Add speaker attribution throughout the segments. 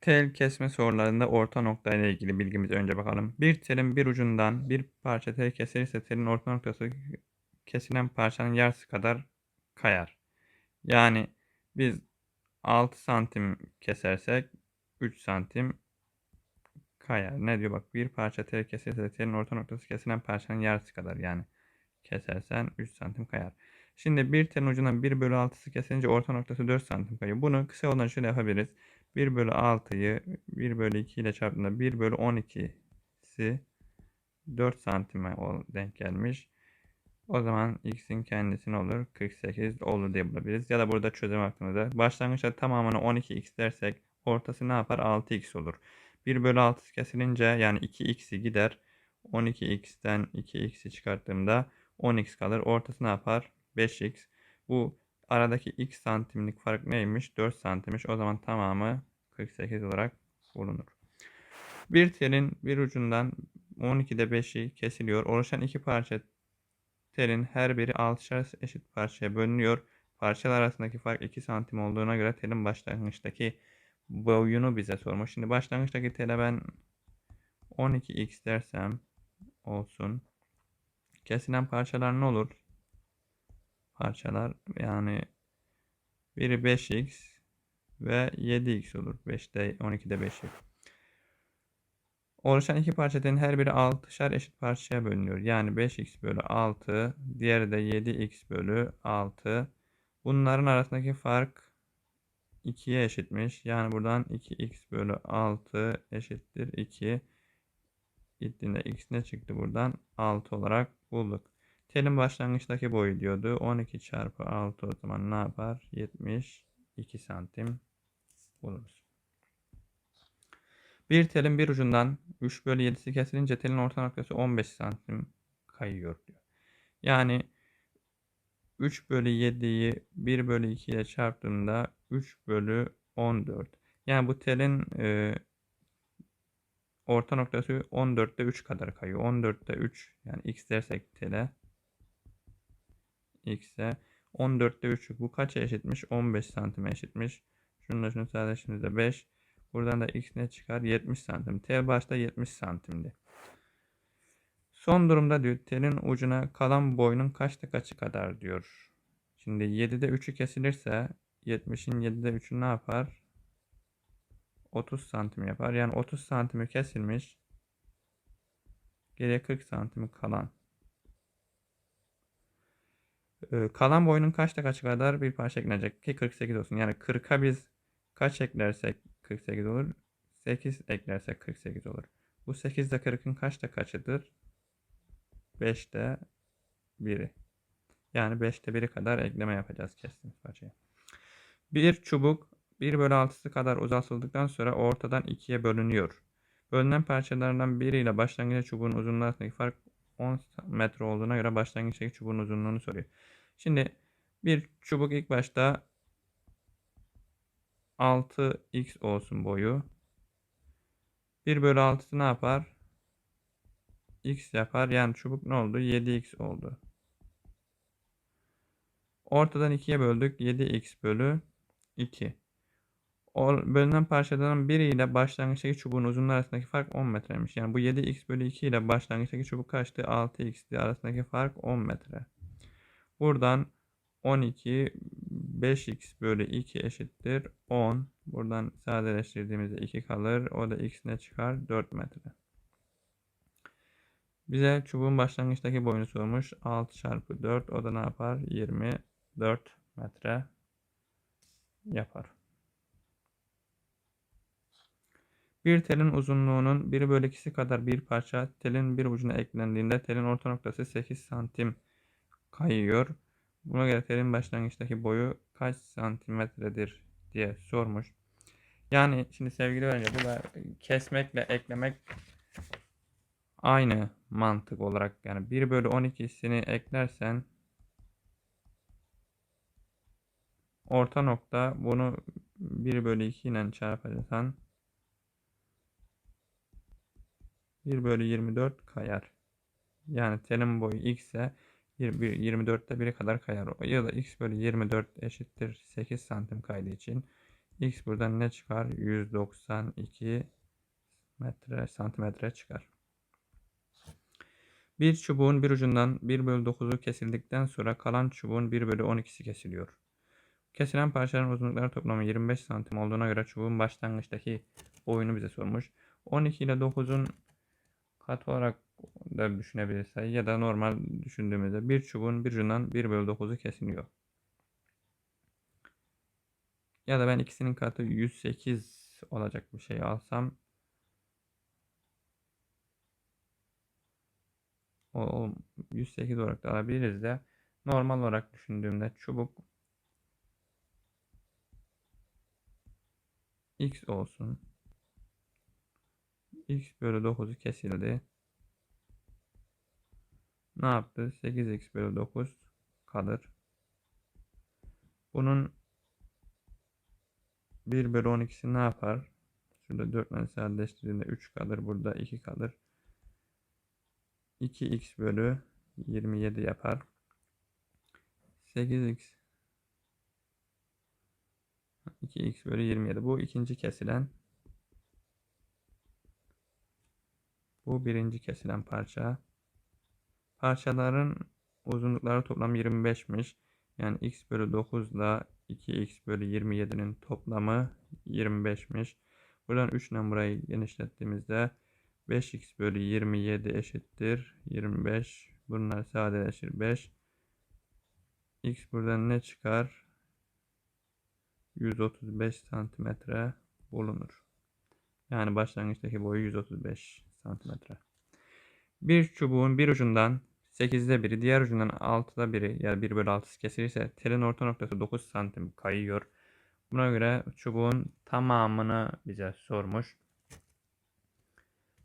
Speaker 1: Tel kesme sorularında orta nokta ile ilgili bilgimize önce bakalım. Bir telin bir ucundan bir parça tel kesilirse telin orta noktası kesilen parçanın yarısı kadar kayar. Yani biz 6 santim kesersek 3 santim kayar. Ne diyor bak bir parça tel kesilirse telin orta noktası kesilen parçanın yarısı kadar yani kesersen 3 santim kayar. Şimdi bir telin ucundan 1 bölü 6'sı kesilince orta noktası 4 santim kayıyor. Bunu kısa yoldan şöyle yapabiliriz. 1 bölü 6'yı 1 bölü 2 ile çarptığında 1 bölü 12'si 4 santime denk gelmiş. O zaman x'in kendisi ne olur? 48 olur diye bulabiliriz. Ya da burada çözüm aklımızda. Başlangıçta tamamını 12x dersek ortası ne yapar? 6x olur. 1 bölü 6 kesilince yani 2x'i gider. 12x'ten 2x'i çıkarttığımda 10x kalır. Ortası ne yapar? 5x. Bu aradaki x santimlik fark neymiş? 4 santimmiş. O zaman tamamı 48 olarak bulunur. Bir telin bir ucundan 12'de 5'i kesiliyor. Oluşan iki parça telin her biri 6'şer eşit parçaya bölünüyor. Parçalar arasındaki fark 2 santim olduğuna göre telin başlangıçtaki boyunu bize sormuş. Şimdi başlangıçtaki tele ben 12x dersem olsun. Kesilen parçalar ne olur? Parçalar yani biri 5x ve 7x olur. 5'te 12'de 5'i. Oluşan iki parçanın her biri 6'şer eşit parçaya bölünüyor. Yani 5x bölü 6, diğeri de 7x bölü 6. Bunların arasındaki fark 2'ye eşitmiş. Yani buradan 2x bölü 6 eşittir 2. Gittiğinde x ne çıktı buradan? 6 olarak bulduk. Telin başlangıçtaki boyu diyordu. 12 çarpı 6 o zaman ne yapar? 72 santim buluruz. Bir telin bir ucundan 3 bölü 7'si kesilince telin orta noktası 15 santim kayıyor diyor. Yani 3 bölü 7'yi 1 bölü 2 ile çarptığımda 3 bölü 14. Yani bu telin e, orta noktası 14'te 3 kadar kayıyor. 14'te 3 yani x dersek tele x'e 14'te 3 bu kaça eşitmiş? 15 santime eşitmiş. Şunu da şunu sadeleştiğimizde 5. Buradan da x ne çıkar? 70 santim. T başta 70 santimdi. Son durumda diyor telin ucuna kalan boyunun kaçta kaçı kadar diyor. Şimdi 7'de 3'ü kesilirse 70'in 7'de 3'ü ne yapar? 30 santim yapar. Yani 30 santimi kesilmiş. Geriye 40 santimi kalan. Ee, kalan boyunun kaçta kaçı kadar bir parça eklenecek ki 48 olsun. Yani 40'a biz kaç eklersek 48 olur. 8 eklersek 48 olur. Bu 8 de 40'ın kaçta kaçıdır? 5'te 1'i. Yani 5'te 1'i kadar ekleme yapacağız kestiğimiz parçaya. Bir çubuk 1 bölü 6'sı kadar uzatıldıktan sonra ortadan ikiye bölünüyor. Bölünen parçalardan biriyle başlangıç çubuğun uzunluğu arasındaki fark 10 metre olduğuna göre başlangıçtaki çubuğun uzunluğunu soruyor. Şimdi bir çubuk ilk başta 6x olsun boyu. 1 bölü 6'sı ne yapar? x yapar. Yani çubuk ne oldu? 7x oldu. Ortadan 2'ye böldük. 7x bölü 2. O bölünen parçaların biri ile başlangıçtaki çubuğun uzunluğu arasındaki fark 10 metreymiş. Yani bu 7x bölü 2 ile başlangıçtaki çubuk kaçtı? 6x arasındaki fark 10 metre. Buradan 12 5x bölü 2 eşittir 10. Buradan sadeleştirdiğimizde 2 kalır. O da x ne çıkar? 4 metre. Bize çubuğun başlangıçtaki boyunu sormuş. 6 çarpı 4 o da ne yapar? 24 metre yapar. Bir telin uzunluğunun 1 bölü 2'si kadar bir parça telin bir ucuna eklendiğinde telin orta noktası 8 santim kayıyor. Buna göre telin başlangıçtaki boyu kaç santimetredir diye sormuş. Yani şimdi sevgili öğrenci burada kesmekle eklemek aynı mantık olarak yani 1 bölü 12'sini eklersen orta nokta bunu 1 bölü 2 ile çarparsan 1 bölü 24 kayar. Yani telin boyu x ise 24'te 1'e kadar kayar. Ya da x bölü 24 eşittir 8 santim kaydığı için X buradan ne çıkar? 192 metre santimetre çıkar. Bir çubuğun bir ucundan 1 bölü 9'u kesildikten sonra kalan çubuğun 1 bölü 12'si kesiliyor. Kesilen parçaların uzunlukları toplamı 25 santim olduğuna göre çubuğun başlangıçtaki boyunu bize sormuş. 12 ile 9'un katı olarak da düşünebiliriz ya da normal düşündüğümüzde bir çubuğun bir ucundan 1 bölü 9'u kesiliyor. Ya da ben ikisinin katı 108 olacak bir şey alsam o 108 olarak da alabiliriz de normal olarak düşündüğümde çubuk x olsun. x bölü 9'u kesildi. Ne yaptı? 8x bölü 9 kalır. Bunun 1 bölü 12'si ne yapar? Şurada 4 ile sadeleştirdiğinde 3 kalır. Burada 2 kalır. 2x bölü 27 yapar. 8x 2x bölü 27. Bu ikinci kesilen. Bu birinci kesilen parça. Parçaların uzunlukları toplam 25'miş. Yani x bölü 9 ile 2x bölü 27'nin toplamı 25'miş. Buradan 3 ile burayı genişlettiğimizde 5x bölü 27 eşittir 25. Bunlar sadeleşir 5. x buradan ne çıkar? 135 santimetre bulunur. Yani başlangıçtaki boyu 135 santimetre. Bir çubuğun bir ucundan 8'de biri, diğer ucundan 6'da biri yani 1 bölü 6'sı kesilirse telin orta noktası 9 santim kayıyor. Buna göre çubuğun tamamını bize sormuş.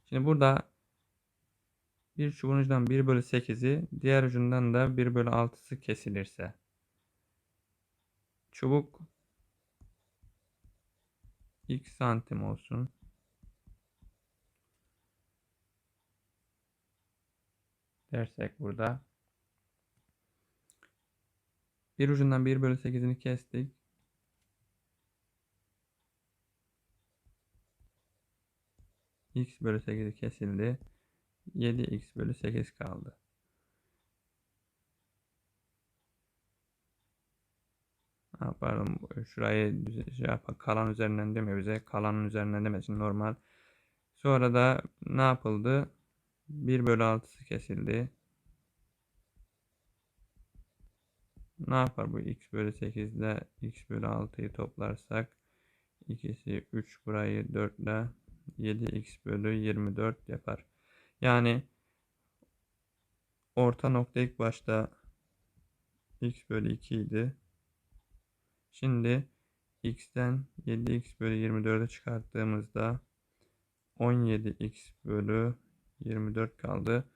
Speaker 1: Şimdi burada bir çubuğun ucundan 1 bölü 8'i diğer ucundan da 1 bölü 6'sı kesilirse çubuk x santim olsun. Dersek burada. Bir ucundan 1 bölü 8'ini kestik. x bölü 8'i kesildi. 7x bölü 8 kaldı. Ha, pardon şurayı şey yap, kalan üzerinden demiyor bize. Kalanın üzerinden demesin normal. Sonra da ne yapıldı? 1 bölü 6'sı kesildi. Ne yapar bu x bölü 8 ile x bölü 6'yı toplarsak ikisi 3 burayı 4 ile 7x bölü 24 yapar. Yani orta nokta ilk başta x bölü 2 idi. Şimdi x'ten 7x bölü 24'ü çıkarttığımızda 17x bölü 24 kaldı.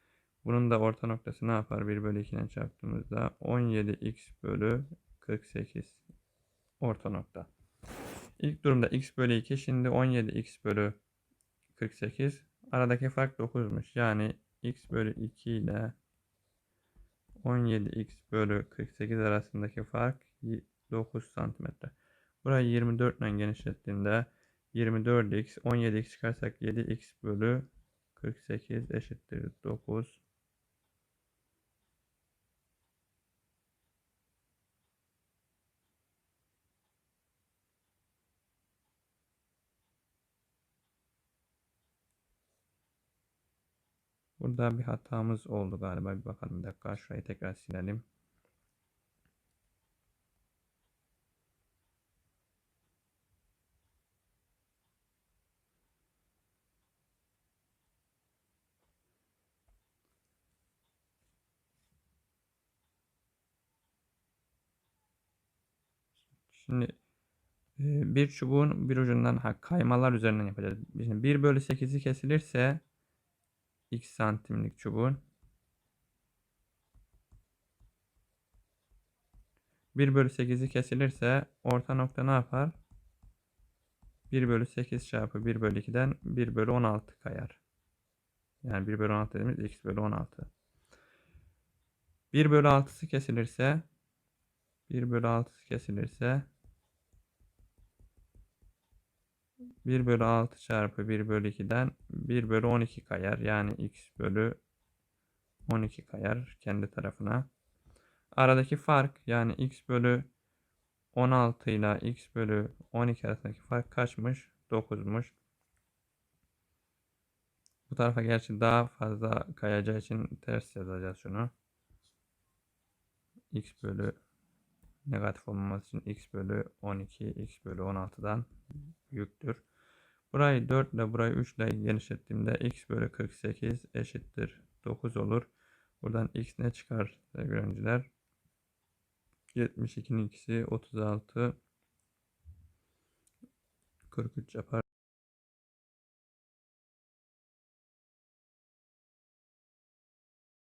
Speaker 1: Bunun da orta noktası ne yapar? 1 bölü 2'den çarptığımızda 17x bölü 48 orta nokta. İlk durumda x bölü 2 şimdi 17x bölü 48 aradaki fark 9'muş. Yani x bölü 2 ile 17x bölü 48 arasındaki fark 9 santimetre. Burayı 24 ile genişlettiğinde 24x 17x çıkarsak 7x bölü 48 eşittir 9. Burada bir hatamız oldu galiba. Bir bakalım bir dakika. Şurayı tekrar silelim. Şimdi e, bir çubuğun bir ucundan ha, kaymalar üzerinden yapacağız. Şimdi 1 bölü 8'i kesilirse x santimlik çubuğun 1 bölü 8'i kesilirse orta nokta ne yapar? 1 bölü 8 çarpı 1 bölü 2'den 1 bölü 16 kayar. Yani 1 bölü 16 dediğimiz x bölü 16. 1 bölü 6'sı kesilirse 1 bölü 6'sı kesilirse 1 bölü 6 çarpı 1 bölü 2'den 1 bölü 12 kayar. Yani x bölü 12 kayar kendi tarafına. Aradaki fark yani x bölü 16 ile x bölü 12 arasındaki fark kaçmış? 9'muş. Bu tarafa gerçi daha fazla kayacağı için ters yazacağız şunu. x bölü negatif olmaması için x bölü 12 x bölü 16'dan büyüktür. Burayı 4 ile burayı 3 ile genişlettiğimde x bölü 48 eşittir 9 olur. Buradan x ne çıkar sevgili öğrenciler? 72'nin ikisi 36 43 yapar.